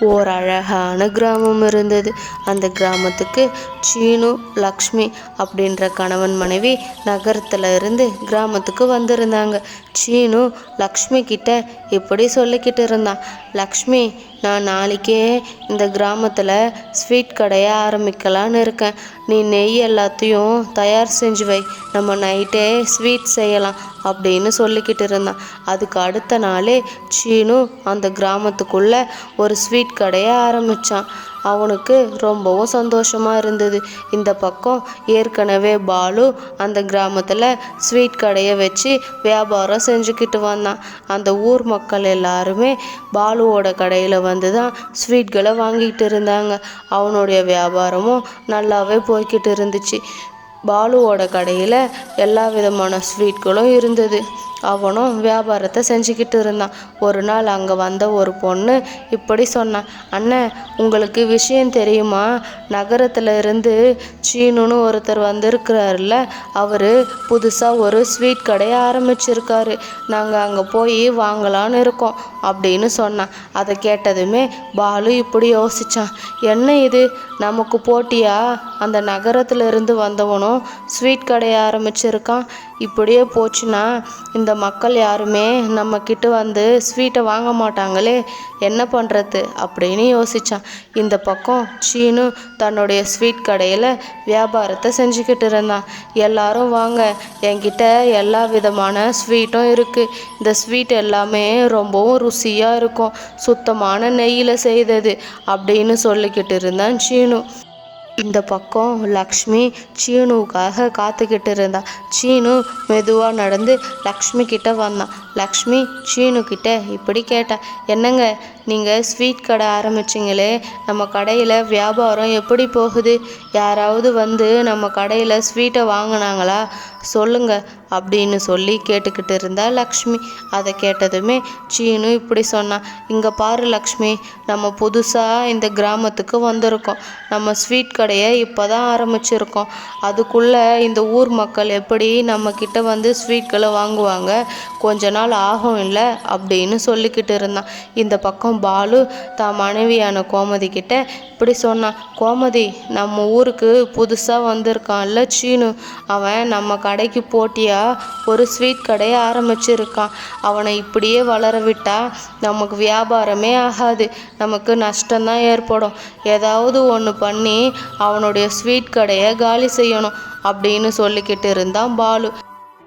ஓர் அழகான கிராமம் இருந்தது. அந்த கிராமத்துக்கு சீனு லக்ஷ்மி அப்படின்ற கணவன் மனைவி நகரத்தில் இருந்து கிராமத்துக்கு வந்திருந்தாங்க. சீனு லக்ஷ்மி கிட்ட இப்படி சொல்லிக்கிட்டு இருந்தான். லக்ஷ்மி நான் நாளைக்கே இந்த கிராமத்தில் ஸ்வீட் கடையை ஆரம்பிக்கலான்னு இருக்கேன். நீ நெய் எல்லாத்தையும் தயார் செஞ்சு வை. நம்ம நைட்டே ஸ்வீட் செய்யலாம் அப்படின்னு சொல்லிக்கிட்டு இருந்தான். அதுக்கு அடுத்த நாளே சீனு அந்த கிராமத்துக்குள்ள ஒரு ஸ்வீட் கடையை ஆரம்பிச்சான். அவனுக்கு ரொம்பவும் சந்தோஷமாக இருந்தது. இந்த பக்கம் ஏற்கனவே பாலு அந்த கிராமத்தில் ஸ்வீட் கடையை வச்சு வியாபாரம் செஞ்சுக்கிட்டு வந்தான். அந்த ஊர் மக்கள் எல்லாருமே பாலுவோட கடையில் வந்து தான் ஸ்வீட்களை வாங்கிட்டு இருந்தாங்க. அவனுடைய வியாபாரமும் நல்லாவே போய்கிட்டு இருந்துச்சு. பாலுவோட கடையில் எல்லா விதமான ஸ்வீட்களும் இருந்தது. அவனும் வியாபாரத்தை செஞ்சுக்கிட்டு இருந்தான். ஒரு நாள் அங்கே வந்த ஒரு பொண்ணு இப்படி சொன்னான் அண்ணன் உங்களுக்கு விஷயம் தெரியுமா? நகரத்தில் இருந்து சீனுன்னு ஒருத்தர் வந்திருக்கிறாருல்ல அவர் புதுசாக ஒரு ஸ்வீட் கடையை ஆரம்பிச்சிருக்காரு. நாங்கள் அங்கே போய் வாங்கலான்னு இருக்கோம் அப்படின்னு சொன்னான் அதை கேட்டதுமே பாலு இப்படி யோசிச்சான். என்ன இது? நமக்கு போட்டியா? அந்த நகரத்தில் இருந்து வந்தவனும் ஸ்வீட் கடையை ஆரம்பிச்சிருக்கான். இப்படியே போச்சுன்னா இந்த மக்கள் யாருமே நம்ம கிட்ட வந்து ஸ்வீட்டை வாங்க மாட்டாங்களே என்ன பண்ணுறது அப்படின்னு யோசித்தான் இந்த பக்கம் சீனு தன்னுடைய ஸ்வீட் கடையில் வியாபாரத்தை செஞ்சுக்கிட்டு இருந்தான். எல்லாரும் வாங்க என்கிட்ட எல்லா விதமான ஸ்வீட்டும் இருக்குது இந்த ஸ்வீட் எல்லாமே ரொம்பவும் ருசியாக இருக்கும். சுத்தமான நெய்யில் செய்தது அப்படின்னு சொல்லிக்கிட்டு இருந்தான் சீனு. இந்த பக்கம் லக்ஷ்மி சீனுக்காக காத்துக்கிட்டு இருந்தா சீனு மெதுவாக நடந்து லக்ஷ்மி கிட்ட வந்தான் லக்ஷ்மி சீனு கிட்ட இப்படி கேட்டா என்னங்க நீங்கள் ஸ்வீட் கடை ஆரம்பிச்சிங்களே. நம்ம கடையில் வியாபாரம் எப்படி போகுது? யாராவது வந்து நம்ம கடையில் ஸ்வீட்டை வாங்கினாங்களா? சொல்லுங்க அப்படின்னு சொல்லி கேட்டுக்கிட்டு இருந்தா லக்ஷ்மி. அதை கேட்டதுமே சீனு இப்படி சொன்னான் இங்கே பாரு லக்ஷ்மி நம்ம புதுசாக இந்த கிராமத்துக்கு வந்திருக்கோம். நம்ம ஸ்வீட் கடையை இப்போ தான் ஆரம்பிச்சிருக்கோம். அதுக்குள்ளே இந்த ஊர் மக்கள் எப்படி நம்மக்கிட்ட வந்து ஸ்வீட்களை வாங்குவாங்க? கொஞ்ச நாள் ஆகும் இல்லை? அப்படின்னு சொல்லிக்கிட்டு இருந்தான். இந்த பக்கம் பாலு தான் மனைவியான கோமதி கிட்ட இப்படி சொன்னான் கோமதி நம்ம ஊருக்கு புதுசாக வந்திருக்கான்ல சீனு. அவன் நம்ம கடைக்கு போட்டியா? ஒரு ஸ்வீட் கடையை ஆரம்பிச்சிருக்கான். அவனை இப்படியே வளர விட்டால் நமக்கு வியாபாரமே ஆகாது. நமக்கு நஷ்டம்தான் ஏற்படும். ஏதாவது ஒன்று பண்ணி அவனுடைய ஸ்வீட் கடையை காலி செய்யணும் அப்படின்னு சொல்லிக்கிட்டு இருந்தான் பாலு.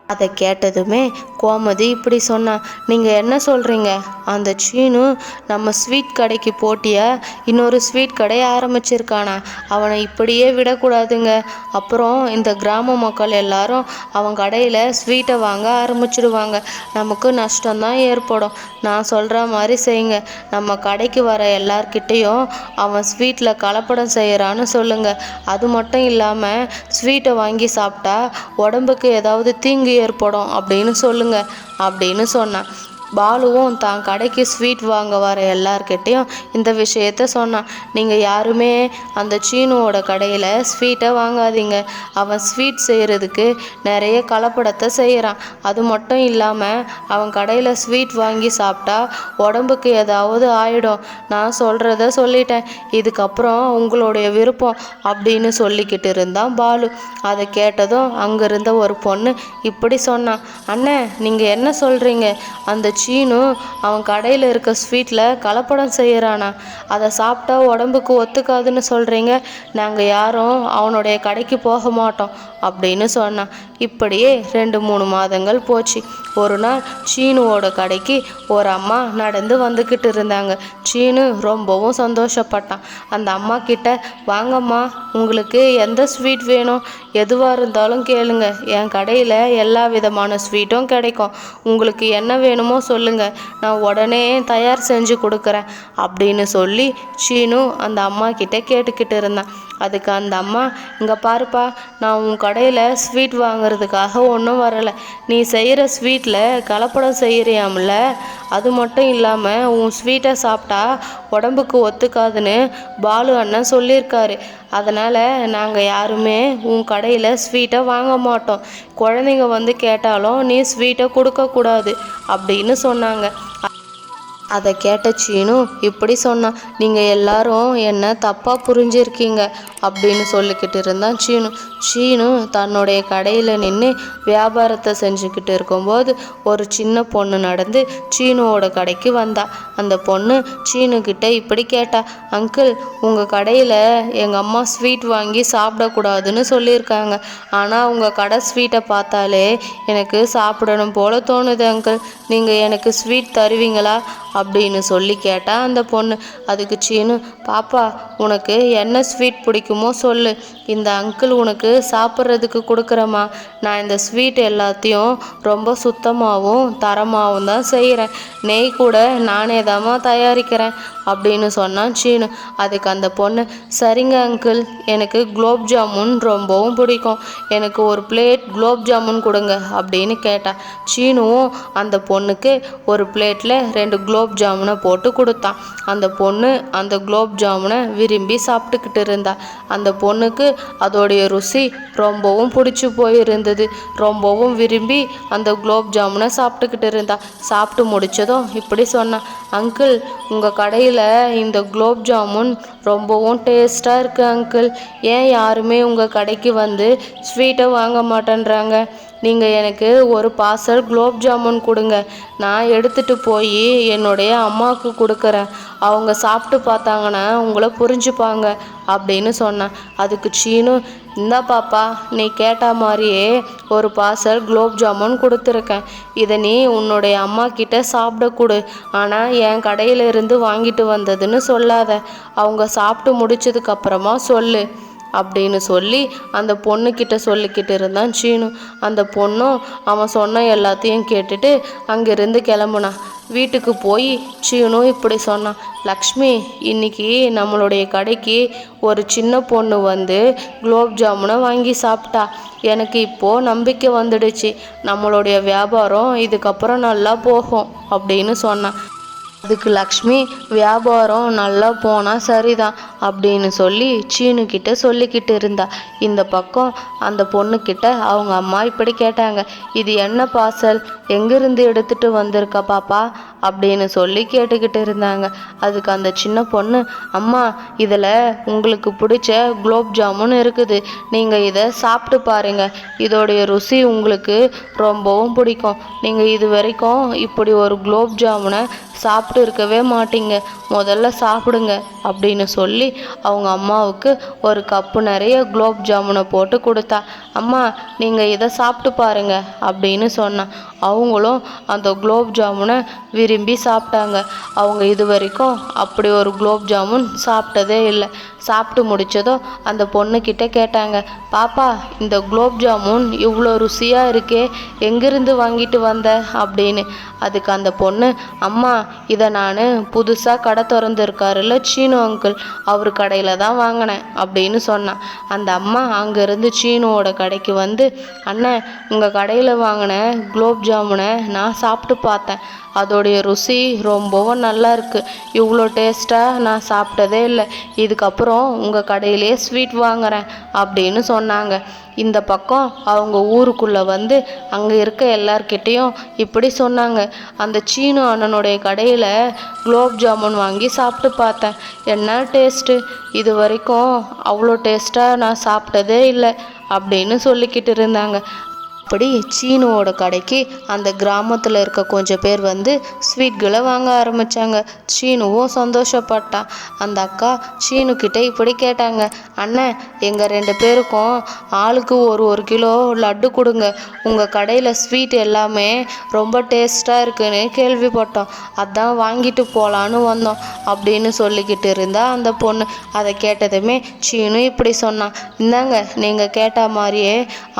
அதை கேட்டதுமே கோமதி இப்படி சொன்னான் நீங்கள் என்ன சொல்கிறீங்க அந்த சீனு நம்ம ஸ்வீட் கடைக்கு போட்டிய? இன்னொரு ஸ்வீட் கடையை ஆரம்பிச்சிருக்கானா? அவனை இப்படியே விடக்கூடாதுங்க. அப்புறம் இந்த கிராம மக்கள் எல்லாரும் அவன் கடையில் ஸ்வீட்டை வாங்க ஆரம்பிச்சிடுவாங்க. நமக்கு நஷ்டம்தான் ஏற்படும். நான் சொல்கிற மாதிரி செய்யுங்க. நம்ம கடைக்கு வர எல்லார்கிட்டேயும் அவன் ஸ்வீட்டில் கலப்படம் செய்கிறான்னு சொல்லுங்கள் அது மட்டும் இல்லாமல் ஸ்வீட்டை வாங்கி சாப்பிட்டா உடம்புக்கு ஏதாவது தீங்கு ஏற்படும் அப்படின்னு சொல்லுங்க அப்படின்னு சொன்னான். பாலுவும் தான் கடைக்கு ஸ்வீட் வாங்க வர எல்லார்கிட்டேயும் இந்த விஷயத்த சொன்னான். நீங்கள் யாருமே அந்த சீனுவோட கடையில் ஸ்வீட்டை வாங்காதீங்க. அவன் ஸ்வீட் செய்கிறதுக்கு நிறைய கலப்படத்தை செய்கிறான் அது மட்டும் இல்லாமல் அவன் கடையில் ஸ்வீட் வாங்கி சாப்பிட்டா உடம்புக்கு ஏதாவது ஆயிடும். நான் சொல்கிறத சொல்லிட்டேன். இதுக்கப்புறம் உங்களுடைய விருப்பம் அப்படின்னு சொல்லிக்கிட்டு இருந்தான் பாலு. அதை கேட்டதும் அங்கே இருந்த ஒரு பொண்ணு இப்படி சொன்னான். அண்ணன் நீங்கள் என்ன சொல்கிறீங்க அந்த சீனு அவன் கடையில் இருக்க ஸ்வீட்டில் கலப்படம் செய்கிறானா அதை சாப்பிட்டா உடம்புக்கு ஒத்துக்காதுன்னு சொல்கிறீங்க நாங்கள் யாரும் அவனுடைய கடைக்கு போக மாட்டோம் அப்படின்னு சொன்னான். இப்படியே ரெண்டு மூணு மாதங்கள் போச்சு. ஒரு நாள் சீனுவோட கடைக்கு ஒரு அம்மா நடந்து வந்துக்கிட்டு இருந்தாங்க. சீனு ரொம்பவும் சந்தோஷப்பட்டான். அந்த அம்மா கிட்ட வாங்கம்மா உங்களுக்கு எந்த ஸ்வீட் வேணும்? எதுவாக இருந்தாலும் கேளுங்க. என் கடையில் எல்லா விதமான ஸ்வீட்டும் கிடைக்கும். உங்களுக்கு என்ன வேணுமோ சொல்லுங்கள் நான் உடனே தயார் செஞ்சு கொடுக்குறேன் அப்படின்னு சொல்லி சீனு அந்த அம்மா கிட்டே கேட்டுக்கிட்டு இருந்தான். அதுக்கு அந்த அம்மா இங்கே பாருப்பா நான் உன் கடையில் ஸ்வீட் வாங்குறதுக்காக ஒன்றும் வரலை. நீ செய்கிற ஸ்வீட்டில் கலப்படம் செய்கிறியாமில்ல அது மட்டும் இல்லாமல் உன் ஸ்வீட்டை சாப்பிட்டா உடம்புக்கு ஒத்துக்காதுன்னு பாலு அண்ணன் சொல்லியிருக்காரு. அதனால் நாங்கள் யாருமே உன் கடையில் ஸ்வீட்டை வாங்க மாட்டோம். குழந்தைங்க வந்து கேட்டாலும் நீ ஸ்வீட்டை கொடுக்கக்கூடாது அப்படின்னு சொன்னாங்க. அதை கேட்ட சீனு இப்படி சொன்னான் நீங்கள் எல்லாரும் என்ன தப்பாக புரிஞ்சிருக்கீங்க? அப்படின்னு சொல்லிக்கிட்டு இருந்தான் சீனு. சீனு தன்னுடைய கடையில் நின்று வியாபாரத்தை செஞ்சுக்கிட்டு இருக்கும்போது ஒரு சின்ன பொண்ணு நடந்து சீனுவோட கடைக்கு வந்தா. அந்த பொண்ணு சீனுக்கிட்ட இப்படி கேட்டா அங்கிள் உங்கள் கடையில் எங்கள் அம்மா ஸ்வீட் வாங்கி சாப்பிடக்கூடாதுன்னு சொல்லியிருக்காங்க. ஆனால் உங்கள் கடை ஸ்வீட்டை பார்த்தாலே எனக்கு சாப்பிடணும் போல தோணுது அங்கிள். நீங்கள் எனக்கு ஸ்வீட் தருவீங்களா? அப்படின்னு சொல்லி கேட்டால் அந்த பொண்ணு அதுக்கு சீனு பாப்பா உனக்கு என்ன ஸ்வீட் பிடிக்குமோ சொல்லு. இந்த அங்கிள் உனக்கு சாப்பிட்றதுக்கு கொடுக்குறேம்மா. நான் இந்த ஸ்வீட் எல்லாத்தையும் ரொம்ப சுத்தமாகவும் தரமாகவும் தான் செய்கிறேன் நெய் கூட நானே தாம்மா தயாரிக்கிறேன் அப்படின்னு சொன்னான் சீனு. அதுக்கு அந்த பொண்ணு சரிங்க அங்கிள் எனக்கு குலோப் ஜாமுன் ரொம்பவும் பிடிக்கும். எனக்கு ஒரு பிளேட் குலோப் ஜாமுன் கொடுங்க அப்படின்னு கேட்டா. சீனுவும் அந்த பொண்ணுக்கு ஒரு பிளேட்டில் ரெண்டு குலோப் குலோப் ஜாமுனை போட்டு கொடுத்தான். அந்த பொண்ணு அந்த குலோப் ஜாமுனை விரும்பி சாப்பிட்டுக்கிட்டு இருந்தா. அந்த பொண்ணுக்கு அதோடைய ருசி ரொம்பவும் பிடிச்சி போயிருந்தது. ரொம்பவும் விரும்பி அந்த குலோப் ஜாமுனை சாப்பிட்டுக்கிட்டு இருந்தா. சாப்பிட்டு முடிச்சதும் இப்படி சொன்னான் அங்கிள் உங்கள் கடையில் இந்த குலோப் ஜாமுன் ரொம்பவும் டேஸ்ட்டாக இருக்குது அங்கிள். ஏன் யாருமே உங்கள் கடைக்கு வந்து ஸ்வீட்டை வாங்க மாட்டேன்றாங்க? நீங்கள் எனக்கு ஒரு பார்சல் குலோப் ஜாமுன் கொடுங்க. நான் எடுத்துகிட்டு போய் என்னுடைய அம்மாவுக்கு கொடுக்குறேன். அவங்க சாப்பிட்டு பார்த்தாங்கன்னா உங்களை புரிஞ்சுப்பாங்க அப்படின்னு சொன்னேன். அதுக்கு சீனு இந்தா பாப்பா நீ கேட்ட மாதிரியே ஒரு பார்சல் குலோப் ஜாமுன் கொடுத்துருக்கேன். இதை நீ உன்னுடைய அம்மா கிட்ட சாப்பிட கொடு. ஆனால் என் கடையிலிருந்து வாங்கிட்டு வந்ததுன்னு சொல்லாத. அவங்க சாப்பிட்டு முடிச்சதுக்கப்புறமா சொல்லு. அப்படின்னு சொல்லி அந்த பொண்ணுக்கிட்ட சொல்லிக்கிட்டு இருந்தான் சீனு. அந்த பொண்ணும் அவன் சொன்ன எல்லாத்தையும் கேட்டுட்டு அங்கேருந்து கிளம்புனான் வீட்டுக்கு போய் சீனு இப்படி சொன்னான் லக்ஷ்மி இன்னைக்கு நம்மளுடைய கடைக்கு ஒரு சின்ன பொண்ணு வந்து குலோப் ஜாமுனை வாங்கி சாப்பிட்டா. எனக்கு இப்போது நம்பிக்கை வந்துடுச்சு. நம்மளுடைய வியாபாரம் இதுக்கப்புறம் நல்லா போகும் அப்படின்னு சொன்னான். அதுக்கு லக்ஷ்மி வியாபாரம் நல்லா போனால் சரிதான் அப்படின்னு சொல்லி சீனு கிட்ட சொல்லிக்கிட்டு இருந்தா. இந்த பக்கம் அந்த பொண்ணுக்கிட்ட அவங்க அம்மா இப்படி கேட்டாங்க இது என்ன பார்சல்? எங்கிருந்து எடுத்துட்டு வந்திருக்க பாப்பா? அப்படின்னு சொல்லி கேட்டுக்கிட்டு இருந்தாங்க. அதுக்கு அந்த சின்ன பொண்ணு அம்மா இதில் உங்களுக்கு பிடிச்ச குலோப் ஜாமுன் இருக்குது. நீங்கள் இதை சாப்பிட்டு பாருங்க. இதோடைய ருசி உங்களுக்கு ரொம்பவும் பிடிக்கும். நீங்கள் இது வரைக்கும் இப்படி ஒரு குலோப் ஜாமுனை சாப்பிட்டு இருக்கவே மாட்டீங்க. முதல்ல சாப்பிடுங்க அப்படின்னு சொல்லி அவங்க அம்மாவுக்கு ஒரு கப்பு நிறைய குலோப் ஜாமுனை போட்டு கொடுத்தா. அம்மா நீங்கள் இதை சாப்பிட்டு பாருங்க அப்படின்னு சொன்னான். அவங்களும் அந்த குலோப் ஜாமுனை விரும்பி சாப்பிட்டாங்க. அவங்க இது வரைக்கும் அப்படி ஒரு குலோப் ஜாமுன் சாப்பிட்டதே இல்லை. சாப்பிட்டு முடித்ததும் அந்த பொண்ணுக்கிட்ட கேட்டாங்க பாப்பா இந்த குலோப் ஜாமுன் இவ்வளோ ருசியாக இருக்கே எங்கிருந்து வாங்கிட்டு வந்த? அப்படின்னு. அதுக்கு அந்த பொண்ணு அம்மா இதை நான் புதுசாக கடை திறந்துருக்காருல்ல சீனு அங்கிள் அவர் கடையில் தான் வாங்கினேன் அப்படின்னு சொன்னான். அந்த அம்மா அங்கேருந்து சீனுவோட கடைக்கு வந்து அண்ணன் உங்கள் கடையில் வாங்கின குலோப் ஜாமுனை நான் சாப்பிட்டு பார்த்தேன் அதோடைய ருசி ரொம்பவும் நல்லா இருக்குது இவ்வளோ டேஸ்ட்டாக நான் சாப்பிட்டதே இல்லை. இதுக்கப்புறம் உங்கள் கடையிலேயே ஸ்வீட் வாங்குறேன் அப்படின்னு சொன்னாங்க. இந்த பக்கம் அவங்க ஊருக்குள்ளே வந்து அங்கே இருக்க எல்லார்கிட்டேயும் இப்படி சொன்னாங்க. அந்த சீனு அண்ணனுடைய கடையில் குலோப் ஜாமுன் வாங்கி சாப்பிட்டு பார்த்தேன். என்ன டேஸ்ட்டு இது வரைக்கும் அவ்வளோ டேஸ்ட்டாக நான் சாப்பிட்டதே இல்லை அப்படின்னு சொல்லிக்கிட்டு இருந்தாங்க. அப்படி சீனுவோட கடைக்கு அந்த கிராமத்தில் இருக்க கொஞ்சம் பேர் வந்து ஸ்வீட்களை வாங்க ஆரம்பித்தாங்க சீனுவும் சந்தோஷப்பட்டான். அந்த அக்கா சீனுக்கிட்ட இப்படி கேட்டாங்க. அண்ணன் எங்கள் ரெண்டு பேருக்கும் ஆளுக்கு ஒரு ஒரு கிலோ லட்டு கொடுங்க. உங்கள் கடையில் ஸ்வீட் எல்லாமே ரொம்ப டேஸ்ட்டாக இருக்குன்னு கேள்விப்பட்டோம். அதான் வாங்கிட்டு போகலான்னு வந்தோம் அப்படின்னு சொல்லிக்கிட்டு இருந்தா அந்த பொண்ணு. அதை கேட்டதுமே சீனு இப்படி சொன்னான். இந்தாங்க நீங்கள் கேட்ட மாதிரியே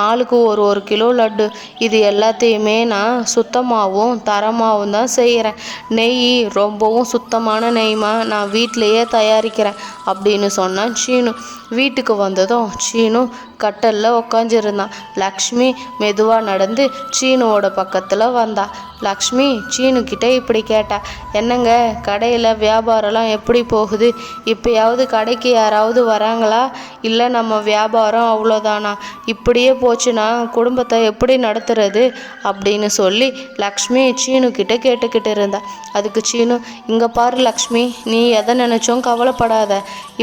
ஆளுக்கு ஒரு ஒரு கிலோ லட்டு இது எல்லாத்தையுமே நான் சுத்தமாகவும் தரமாகவும் தான் செய்கிறேன். நெய் ரொம்பவும் சுத்தமான நெய்மா நான் வீட்டிலையே தயாரிக்கிறேன் அப்படின்னு சொன்னான் சீனு. வீட்டுக்கு வந்ததும் சீனு கட்டலில் உக்காஞ்சிருந்தான். லக்ஷ்மி மெதுவாக நடந்து சீனுவோட பக்கத்தில் வந்தா. லக்ஷ்மி சீனுக்கிட்ட இப்படி கேட்டா என்னங்க கடையில் வியாபாரம்லாம் எப்படி போகுது? இப்போயாவது கடைக்கு யாராவது வராங்களா? இல்லை நம்ம வியாபாரம் அவ்வளோதானா? இப்படியே போச்சுன்னா குடும்பத்தை எப்படி நடத்துறது? அப்படின்னு சொல்லி லக்ஷ்மி சீனுக்கிட்ட கேட்டுக்கிட்டு இருந்தா. அதுக்கு சீனு இங்கே பாரு லக்ஷ்மி நீ எதை நினச்சும் கவலைப்படாத.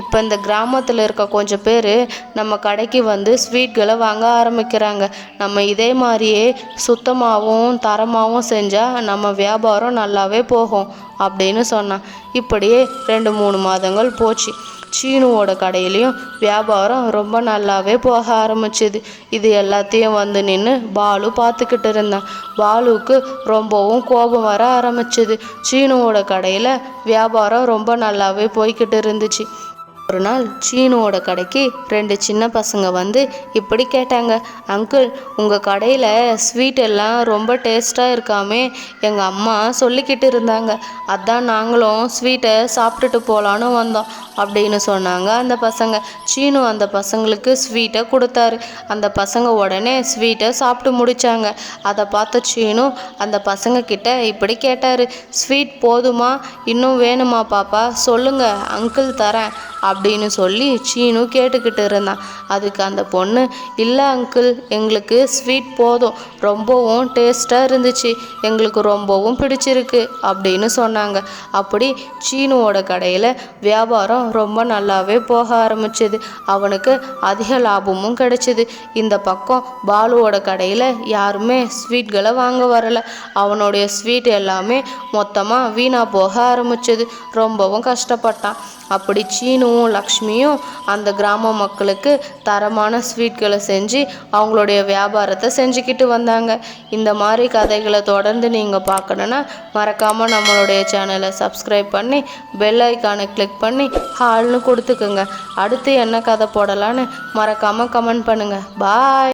இப்போ இந்த கிராமத்தில் இருக்க கொஞ்சம் பேர் நம்ம கடைக்கு வந்து ஸ்வீட்களை வாங்க ஆரம்பிக்கிறாங்க. நம்ம இதே மாதிரியே சுத்தமாகவும் தரமாகவும் செஞ்சால் நம்ம வியாபாரம் நல்லாவே போகும் அப்படின்னு சொன்னான். இப்படியே ரெண்டு மூணு மாதங்கள் போச்சு. சீனுவோட கடையிலையும் வியாபாரம் ரொம்ப நல்லாவே போக ஆரம்பிச்சுது. இது எல்லாத்தையும் வந்து நின்று பாலு பார்த்துக்கிட்டு இருந்தான். பாலுவுக்கு ரொம்பவும் கோபம் வர ஆரம்பிச்சுது. சீனுவோட கடையில் வியாபாரம் ரொம்ப நல்லாவே போய்கிட்டு இருந்துச்சு. ஒரு நாள் சீனுவோட கடைக்கு ரெண்டு சின்ன பசங்க வந்து இப்படி கேட்டாங்க அங்கிள் உங்கள் கடையில் ஸ்வீட் எல்லாம் ரொம்ப டேஸ்ட்டாக இருக்காமே எங்கள் அம்மா சொல்லிக்கிட்டு இருந்தாங்க. அதான் நாங்களும் ஸ்வீட்டை சாப்பிட்டுட்டு போகலான்னு வந்தோம் அப்படின்னு சொன்னாங்க அந்த பசங்க. சீனு அந்த பசங்களுக்கு ஸ்வீட்டை கொடுத்தாரு. அந்த பசங்க உடனே ஸ்வீட்டை சாப்பிட்டு முடித்தாங்க அதை பார்த்த சீனு அந்த பசங்க கிட்ட இப்படி கேட்டார். ஸ்வீட் போதுமா? இன்னும் வேணுமா பாப்பா? சொல்லுங்கள் அங்கிள் தரேன் அப்படின்னு சொல்லி சீனு கேட்டுக்கிட்டு இருந்தான். அதுக்கு அந்த பொண்ணு இல்லை அங்கிள் எங்களுக்கு ஸ்வீட் போதும். ரொம்பவும் டேஸ்ட்டாக இருந்துச்சு. எங்களுக்கு ரொம்பவும் பிடிச்சிருக்கு. அப்படின்னு சொன்னாங்க. அப்படி சீனுவோட கடையில் வியாபாரம் ரொம்ப நல்லாவே போக ஆரம்பிச்சது. அவனுக்கு அதிக லாபமும் கிடைச்சிது. இந்த பக்கம் பாலுவோட கடையில் யாருமே ஸ்வீட்களை வாங்க வரலை. அவனுடைய ஸ்வீட் எல்லாமே மொத்தமாக வீணாக போக ஆரம்பிச்சது. ரொம்பவும் கஷ்டப்பட்டான். அப்படி சீனுவும் லக்ஷ்மியும் அந்த கிராம மக்களுக்கு தரமான ஸ்வீட்களை செஞ்சு அவங்களுடைய வியாபாரத்தை செஞ்சுக்கிட்டு வந்தாங்க. இந்த மாதிரி கதைகளை தொடர்ந்து நீங்கள் பார்க்கணுன்னா மறக்காமல் நம்மளுடைய சேனலை சப்ஸ்கிரைப் பண்ணி பெல் ஐக்கானை கிளிக் பண்ணி ஹால்னு கொடுத்துக்குங்க. அடுத்து என்ன கதை போடலான்னு மறக்காமல் கமெண்ட் பண்ணுங்கள் பாய்